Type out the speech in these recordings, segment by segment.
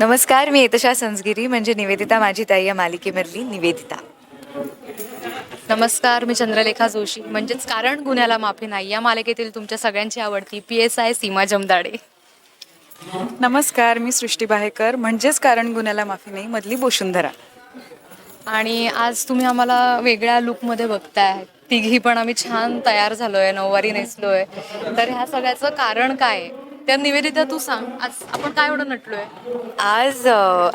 नमस्कार मी येतशा संसगिरी म्हणजे निवेदिता माझी ताई या मालिकेमधली निवेदिता. नमस्कार मी चंद्रलेखा जोशी. म्हणजेच कारण गुन्ह्याला माफी नाही या मालिकेतील तुमच्या सगळ्यांची आवडती P S I Seema Jamdade. नमस्कार मी सृष्टी बाहेकर म्हणजेच कारण गुन्ह्याला माफी नाही मधली बोशुंधरा. आणि आज तुम्ही आम्हाला वेगळ्या लुकमध्ये बघताय. तिघी पण आम्ही छान तयार झालोय नऊवारी नेसलोय. तर ह्या सगळ्याचं कारण काय आहे? त्या निवेदिता तू सांग. आज आपण काय एवढं नटलोय? आज अ,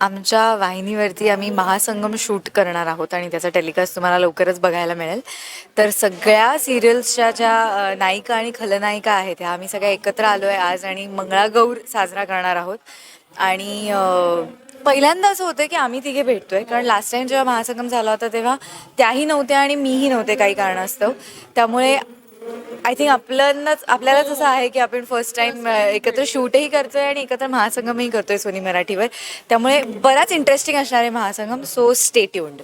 आमच्या वाहिनीवरती आम्ही महासंगम शूट करणार आहोत आणि त्याचा टेलिकास्ट तुम्हाला लवकरच बघायला मिळेल. तर सगळ्या सिरियल्सच्या ज्या अ, नायिका आणि खलनायिका आहेत ह्या आम्ही सगळ्या एकत्र आलो आहे आज आणि मंगळागौर साजरा करणार आहोत. आणि अ, पहिल्यांदा असं होतं की आम्ही तिघे भेटतोय कारण लास्ट टाइम जेव्हा महासंगम झाला होता तेव्हा त्याही नव्हत्या आणि मीही नव्हते काही कारणास्तव. त्यामुळे आय थिंक आपल्यालाच आपल्यालाच असं आहे की आपण फर्स्ट टाइम एकत्र शूटही करतोय आणि एकत्र महासंगमही करतोय सोनी मराठीवर. त्यामुळे बराच इंटरेस्टिंग असणार आहे Mahasangam so stay tuned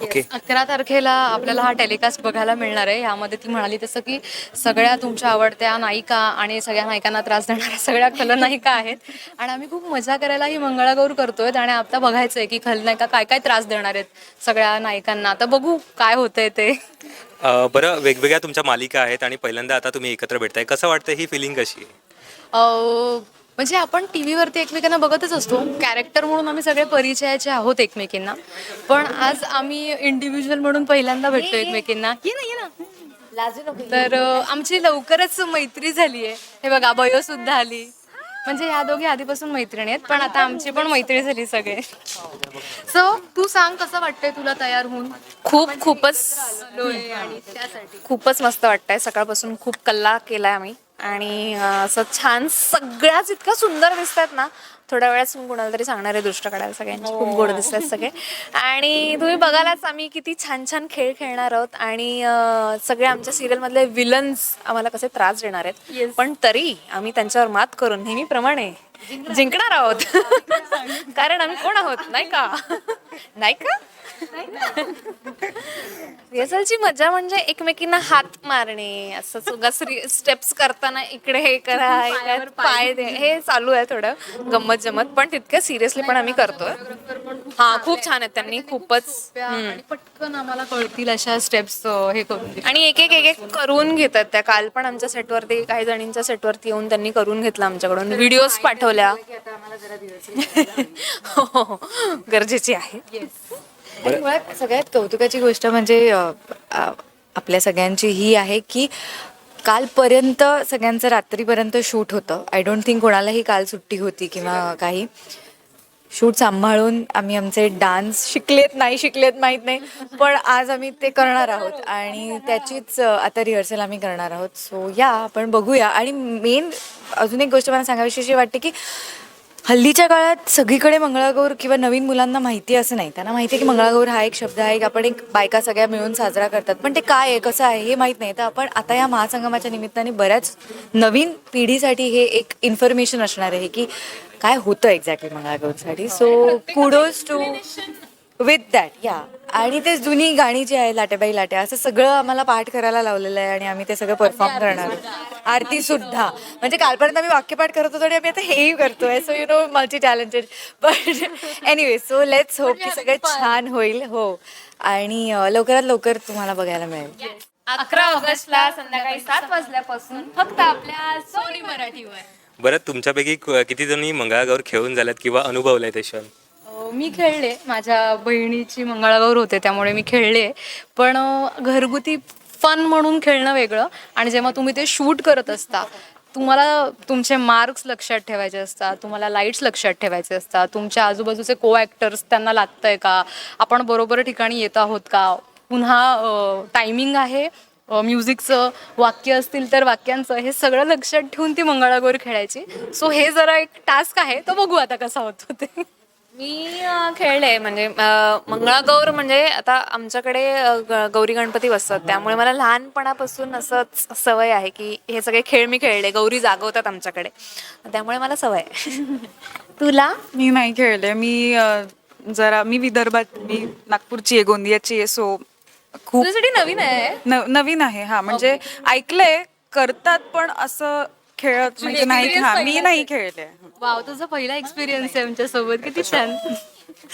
okay अकरा तारखेला आपल्याला हा टेलिकास्ट बघायला मिळणार आहे. यामध्ये ती म्हणाली तसं की सगळ्या तुमच्या आवडत्या नायिका आणि सगळ्या नायिकांना त्रास देणाऱ्या सगळ्या खलनायिका आहेत. आणि आम्ही खूप मजा करायला ही मंगळागौर करतोय आणि आता बघायचं आहे की खलनायिका काय काय त्रास देणार आहेत सगळ्या नायिकांना. आता बघू काय होतंय ते. बरं वेगवेगळ्या तुमच्या मालिका आहेत आणि पहिल्यांदा आता तुम्ही एकत्र भेटताय. कसं वाटतं ही फिलिंग कशी आहे? म्हणजे आपण टी व्हीवरती एकमेकांना बघतच असतो. कॅरेक्टर म्हणून आम्ही सगळे परिचयाचे आहोत एकमेकींना. पण आज आम्ही इंडिव्हिज्युअल म्हणून पहिल्यांदा भेटतो एकमेकींना. ये ना ये ना. तर आमची लवकरच मैत्री झाली आहे. हे बघा बयो सुद्धा आली. म्हणजे ह्या दोघी आधीपासून मैत्रिणी आहेत पण आता आमची पण मैत्री झाली सगळे. सो तू सांग कसं वाटतंय तुला तयार होऊन? खूप खूपच आलोय आणि त्यासाठी खूपच मस्त वाटतंय. सकाळपासून खूप कल्ला केलाय आम्ही. आणि असं छान सगळ्याच इतक्या सुंदर दिसतात ना थोड्या वेळात मी कुणाला तरी सांगणार आहे दृष्ट काढायला सगळ्यांची खूप गोड दिसतात सगळे. आणि तुम्ही बघायलाच आम्ही किती छान छान खेळ खेळणार आहोत आणि सगळे आमच्या सिरियल मधले विलन्स आम्हाला कसे त्रास देणार आहेत. पण तरी आम्ही त्यांच्यावर मात करून नेहमीप्रमाणे जिंकणार आहोत. कारण आम्ही कोण आहोत? नाही का? नाही का? रिहर्सलची मजा म्हणजे एकमेकींना हात मारणे असं सुगास स्टेप्स करताना इकडे हे करा इकडे पाय दे. हे चालू आहे थोडं गंमत जमत पण तितकं सिरियसली पण आम्ही करतोय. हा खूप छान आहेत त्यांनी खूपच. पटकन आम्हाला कळतील अशा स्टेप्स हे करून. आणि एक एक एक एक करून घेतात त्या. काल पण आमच्या सेटवरती काही जणींच्या सेटवरती येऊन त्यांनी करून घेतलं आमच्याकडून. व्हिडिओज पाठवल्या. हो, हो, हो. गरजेची आहे. आणि मुळात सगळ्यात कौतुकाची गोष्ट म्हणजे अ, आपल्या सगळ्यांची ही आहे की कालपर्यंत सगळ्यांचं रात्रीपर्यंत शूट होतं. आय डोंट थिंक कोणालाही काल सुट्टी होती किंवा काही. शूट सांभाळून आम्ही आमचे डान्स शिकलेत नाही शिकलेत माहीत नाही. पण आज आम्ही ते करणार आहोत. आणि त्याचीच अ, आता रिहर्सल आम्ही करणार आहोत. सो या आपण बघूया. आणि मेन अजून एक गोष्ट मला सांगावीशी अशी वाटते की हल्लीच्या काळात सगळीकडे मंगळागौर किंवा नवीन मुलांना माहिती असं नाही. त्यांना माहिती आहे की मंगळागौर हा एक शब्द आहे की आपण एक बायका सगळ्या मिळून साजरा करतात. पण ते काय आहे कसं आहे हे माहीत नाही. तर आपण आता या महासंगमाच्या निमित्ताने बऱ्याच नवीन पिढीसाठी हे एक इन्फॉर्मेशन असणार आहे की काय होतं exactly मंगळागौरसाठी. So kudos to with that या आणि ते जुनी गाणी जी आहे लाटेबाई लाट्या. असं सगळं आम्हाला पाठ करायला लावलेलं आहे आणि आम्ही ते सगळं परफॉर्म करणार आहोत. आरती सुद्धा. म्हणजे कालपर्यंत आम्ही वाक्यपाठ करत होतो आणि आम्ही आता हेही करतोय. So you know multi talented but anyway so let's hope की सगळं छान होईल. हो. आणि लवकरात लवकर तुम्हाला बघायला मिळेल. अकरा ऑगस्टला संध्याकाळी सात वाजल्यापासून फक्त आपल्या सोनी मराठीवर. बरं तुमच्यापैकी किती जणी मंगळागौर खेळून झाल्यात किंवा अनुभवलाय ते क्षण? मी खेळले. माझ्या बहिणीची मंगळागौर होते त्यामुळे मी खेळले. पण घरगुती फन म्हणून खेळणं वेगळं. आणि जेव्हा तुम्ही ते शूट करत असता तुम्हाला तुमचे मार्क्स लक्षात ठेवायचे असतात तुम्हाला लाईट्स लक्षात ठेवायचे असतात तुमच्या आजूबाजूचे को ॲक्टर्स त्यांना लागतंय का? आपण बरोबर ठिकाणी येत आहोत का? पुन्हा टायमिंग आहे म्युझिकचं वाक्य असतील तर वाक्यांचं हे सगळं लक्षात ठेवून ती मंगळागौर खेळायची. सो हे जरा एक टास्क आहे. तो बघू आता कसा होतो ते मी अं, खेळले. म्हणजे अं, मंगळागौर म्हणजे आता आमच्याकडे अं, ग- गौरी गणपती बसतात. त्यामुळे मला लहानपणापासून असंच सवय आहे की हे सगळे खेळ मी खेळले. गौरी जागवतात आमच्याकडे. त्यामुळे मला सवय आहे. तुला? मी नाही खेळले. मी अ, जरा मी विदर्भात मी नागपूरची आहे गोंदियाची आहे सो खूप तुझ्यासाठी नवीन आहे. न- नवीन आहे. हा म्हणजे ऐकलंय करतात पण असं खेळत म्हणजे नाही हा मी नाही खेळले. वाव तुझा पहिला एक्सपिरियन्स आहे आमच्यासोबत. किती छान.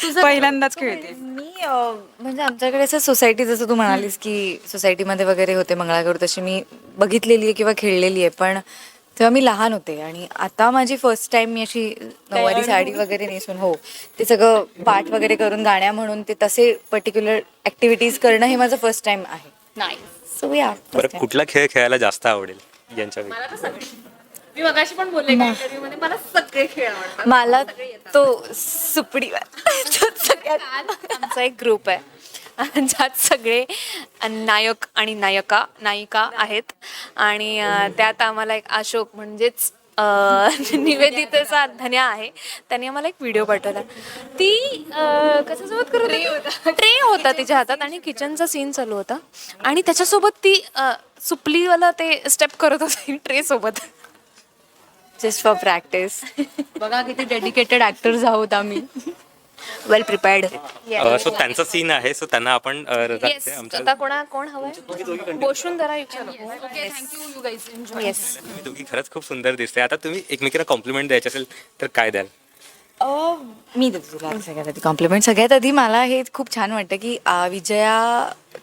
तुझं पहिल्यांदाच खेळते मी अं, म्हणजे आमच्याकडे असं सोसायटी जसं तू म्हणालीस की सोसायटीमध्ये वगैरे होते मंगळागौर तशी मी बघितलेली आहे किंवा खेळलेली आहे. पण तेव्हा मी लहान होते आणि आता माझी फर्स्ट टाइम मी अशी नऊवारी साडी वगैरे नेसून हो ते सगळं पाठ वगैरे करून गाण्या म्हणून ते तसे पर्टिक्युलर ऍक्टिव्हिटीज करणं हे माझं फर्स्ट टाइम आहे. नाही सो या बरं कुठला खेळ खेळायला जास्त आवडेल? यांच्यापैकी मी मगाशी पण बोलले का interview मध्ये मला सगळे खेळ आवडतात. मला तो सुपडी तो सगळ्यात आमचा एक ग्रुप आहे. ज्यात सगळे नायक आणि नायका नायिका आहेत. आणि अं, त्यात आम्हाला एक अशोक म्हणजेच अं, निवेदितेचा धन्या आहे. त्याने आम्हाला एक व्हिडिओ पाठवला. ती अं, कशासोबत करत होती? ट्रे होता. तिच्या हातात आणि किचनचा सीन चालू होता. आणि त्याच्यासोबत ती अं, सुपलीवाला ते स्टेप करत होती ट्रे सोबत जस्ट फॉर प्रॅक्टिस बघा किती डेडिकेटेड ऍक्टर्स आहोत आम्ही. वेल प्रिपेअर्ड सो त्यांचा सीन आहे सो त्यांना आपण अ, आमच्या आता कोणा कोण हवंय? बोशून जरा येस तुम्ही दोघी खरंच खूप सुंदर दिसते आता तुम्ही एकमेकीला कॉम्प्लिमेंट द्यायचे असेल तर काय द्याल? मी देते तुला. सगळ्यात आधी कॉम्प्लिमेंट सगळ्यात आधी मला हे खूप छान वाटतं की आ,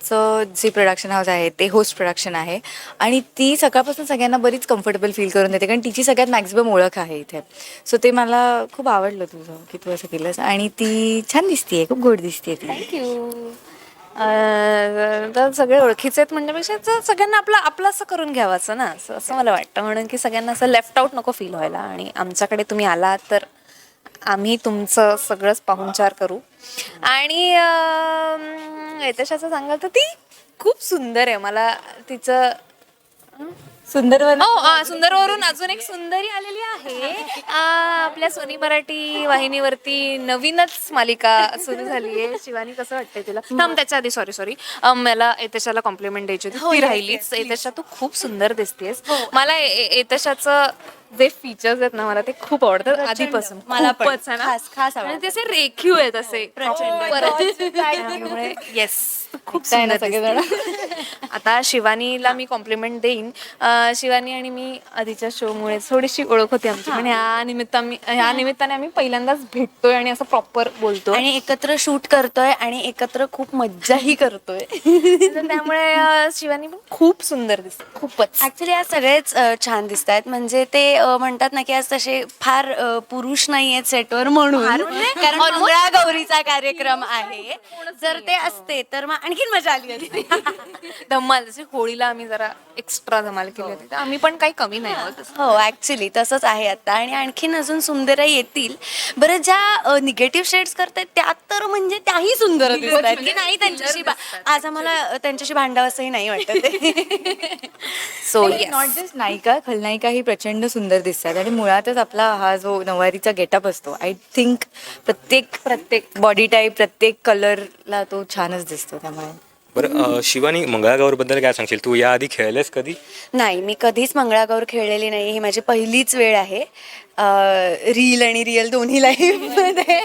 चं जे प्रोडक्शन हाऊस आहे ते होस्ट प्रोडक्शन आहे. आणि ती सकाळपासून सगळ्यांना बरीच कम्फर्टेबल फील करून देते. कारण तिची सगळ्यात मॅक्झिमम ओळख आहे इथे. सो ते मला खूप आवडलं तुझं की तू असं केलंस. आणि ती छान दिसतीये खूप गोड दिसतीये थँक्यू तर सगळे ओळखीचे आहेत म्हणण्यापेक्षा तर सगळ्यांना आपलं आपलं असं करून घ्यावाचं ना. असं असं मला वाटतं. म्हणून की सगळ्यांना असं लेफ्ट आउट नको फील व्हायला. आणि आमच्याकडे तुम्ही आलात तर आम्ही तुमचं सगळंच पाहुणचार करू. आणि येतशाचं सांगाल तर ती खूप सुंदर आहे. मला तिचं सुंदर हो सुंदरवरून अजून एक सुंदरी आलेली आहे. आ, आपल्या सोनी मराठी वाहिनीवरती नवीनच मालिका सुरू झाली आहे. शिवानी कसं वाटतंय तुला? थांब त्याच्या आधी सॉरी सॉरी मला एतशाला कॉम्प्लिमेंट द्यायची होती. ती राहिलीच. एतशा तू खूप सुंदर दिसतेस. मला एतशाचं जे फीचर्स आहेत ना मला ते खूप आवडतात. आधीपासून मला. खूपच आहे ना. खास- खास आणि ते असे रेखीव आहेत असे. येस खूप सुंदर सगळेजण. आता शिवानीला मी कॉम्प्लिमेंट देईन. अं, शिवानी आणि मी आधीच्या शोमुळे थोडीशी ओळख होती आमची. पण ह्या निमित्त आम्ही ह्या निमित्ताने आम्ही पहिल्यांदाच भेटतोय आणि असं प्रॉपर बोलतोय. आणि एकत्र शूट करतोय आणि एकत्र खूप मज्जाही करतोय. त्यामुळे अं, शिवानी पण खूप सुंदर दिसते. खूपच. ऍक्च्युली आज सगळेच अ, छान दिसत आहेत म्हणजे ते अ, म्हणतात ना की आज तसे फार अ, पुरुष नाही आहेत सेटवर म्हणून. कारण मंगळागौरीचा कार्यक्रम आहे. जर ते असते तर मग आणखीन मजा आली असती धमाल जसे होळीला आम्ही जरा एक्स्ट्रा धमाल केली होती. तर आम्ही पण काही कमी नाही आहोत हो ऍक्च्युली तसंच आहे आता. आणि आणखीन अजून सुंदर येतील. बरं ज्या निगेटिव्ह शेड्स करतायत त्या तर म्हणजे त्याही सुंदर दिसत आहेत की नाही त्यांच्याशी बा- आज आम्हाला अ, त्यांच्याशी भांडावं असंही नाही वाटत. सो नॉट जस्ट नायिका खलनायिका ही प्रचंड सुंदर दिसतात. आणि मुळातच आपला हा जो नऊवारीचा गेटअप असतो आय थिंक प्रत्येक प्रत्येक बॉडी टाईप प्रत्येक कलरला तो छानच दिसतो. त्यामुळे बरं शिवानी मंगळागौरबद्दल काय सांगशील? तू याआधी खेळलेस कधी? नाही मी कधीच मंगळागौर खेळलेली नाही. ही माझी पहिलीच वेळ आहे. रील आणि रिअल दोन्ही लाईफमध्ये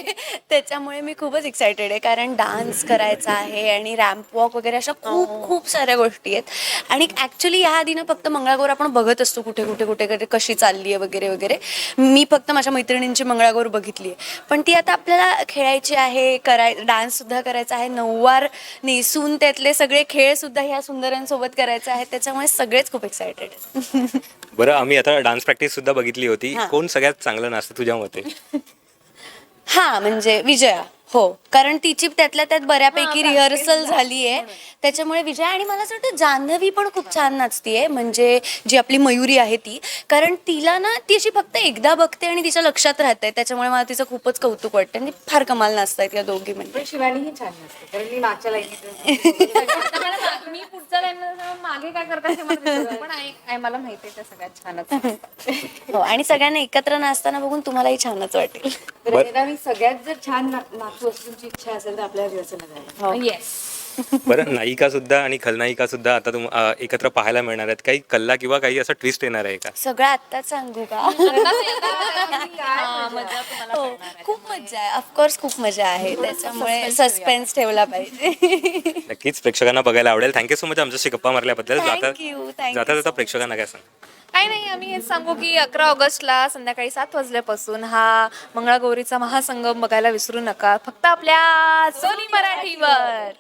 त्याच्यामुळे मी खूपच एक्सायटेड आहे. कारण डान्स करायचा आहे आणि रॅम्प वॉक वगैरे अशा खूप खूप साऱ्या गोष्टी आहेत. आणि ॲक्च्युली ह्या आधी ना फक्त मंगळागौर आपण बघत असतो कुठे कुठे कुठे कुठे कशी चालली आहे वगैरे वगैरे. मी फक्त माझ्या मैत्रिणींची मंगळागौर बघितली आहे. पण ती आता आपल्याला खेळायची आहे कराय डान्ससुद्धा करायचा आहे. नऊवार नेसून त्यातले सगळे खेळसुद्धा ह्या सुंदरांसोबत करायचे आहेत. त्याच्यामुळे सगळेच खूप एक्सायटेड बरं आम्ही आता डान्स प्रॅक्टिस सुद्धा बघितली होती. कोण सगळ्यात चांगलं नाचतं तुझ्या मते? हा म्हणजे विजया. हो कारण तिची त्यातल्या त्यात बऱ्यापैकी रिहर्सल झाली. आहे त्याच्यामुळे विजया आणि मला असं वाटतं जान्हवी पण खूप छान नाचतीये म्हणजे जी आपली मयुरी आहे ती. कारण तिला ना ती अशी फक्त एकदा बघते आणि तिच्या लक्षात राहते. त्याच्यामुळे मला तिचं खूपच कौतुक वाटतं. आणि फार कमाल नाचतायत या दोघी म्हणजे शिवानीही छान नसते कारण मी मागच्या मी पुढच्या लाईन मागे काय करतात ते मला दिसत नाही. पण आई- आई मला माहिती आहे त्या सगळ्यात छानच हो आणि सगळ्यांना एकत्र नाचताना बघून तुम्हालाही छानच वाटेल. मी सगळ्यात जर छान ना- नाचू तुमची इच्छा असेल तर आपल्या रिहर्सल जायला. येस बरं नायिका सुद्धा आणि खलनायिका सुद्धा आता तुम अ, एकत्र पाहायला मिळणार आहेत. काही कल्ला किंवा काही असं ट्विस्ट येणार आहे का? सगळं आत्ताच सांगू का? हो खूप मजा आहे. ऑफकोर्स खूप मजा आहे. त्याच्यामुळे सस्पेन्स ठेवला पाहिजे. नक्कीच प्रेक्षकांना बघायला आवडेल. थँक्यू सो मच आमच्याशी गप्पा मारल्याबद्दल. Thank जाता you, thank you जाता so जाता much. प्रेक्षकांना काय सांग? काही नाही आम्ही हेच सांगू की अकरा ऑगस्टला संध्याकाळी सात वाजल्यापासून हा मंगळागौरीचा महासंगम बघायला विसरू नका. फक्त आपल्या सोनी मराठीवर.